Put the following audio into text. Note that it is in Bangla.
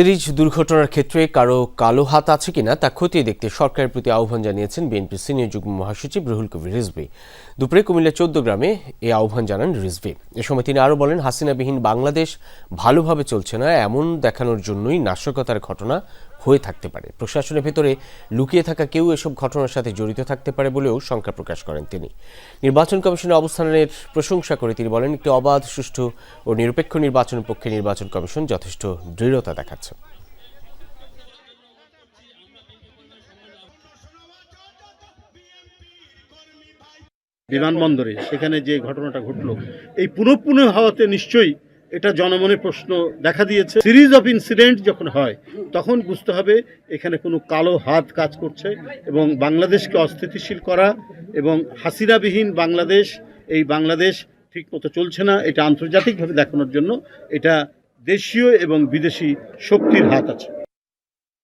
সিরিজ দুর্ঘটনার ক্ষেত্রে কারও কালো হাত আছে কিনা তা খতিয়ে দেখতে সরকারের প্রতি আহ্বান জানিয়েছেন বিএনপির সিনিয়র যুগ্ম মহাসচিব রুহুল কবির রিজভি। দুপুরে কুমিল্লা চৌদ্দ গ্রামে এই আহ্বান জানান রিজভি। এ সময় তিনি আরও বলেন, হাসিনাবিহীন বাংলাদেশ ভালোভাবে চলছে না, এমন দেখানোর জন্যই নাশকতার ঘটনা হয়ে থাকতে পারে। প্রশাসনের ভেতরে লুকিয়ে থাকা কেউ এসব ঘটনার সাথে জড়িত থাকতে পারে বলেও শঙ্কা প্রকাশ করেন তিনি। নির্বাচন কমিশনের অবস্থানের প্রশংসা করে তিনি বলেন, একটি অবাধ, সুষ্ঠু ও নিরপেক্ষ নির্বাচনের পক্ষে নির্বাচন কমিশন যথেষ্ট দৃঢ়তা দেখাচ্ছে। বিমানবন্দরে সেখানে যে ঘটনাটা ঘটলো, এই পুনঃপুনঃ হওয়াতে নিশ্চয়ই এটা জনমনে প্রশ্ন দেখা দিয়েছে। সিরিজ অফ ইনসিডেন্ট যখন হয়, তখন বুঝতে হবে এখানে কোনো কালো হাত কাজ করছে এবং বাংলাদেশকে অস্থিতিশীল করা এবং হাসিরাবিহীন বাংলাদেশ, এই বাংলাদেশ ঠিকমতো চলছে না, এটা আন্তর্জাতিকভাবে দেখানোর জন্য এটা দেশীয় এবং বিদেশি শক্তির হাত আছে।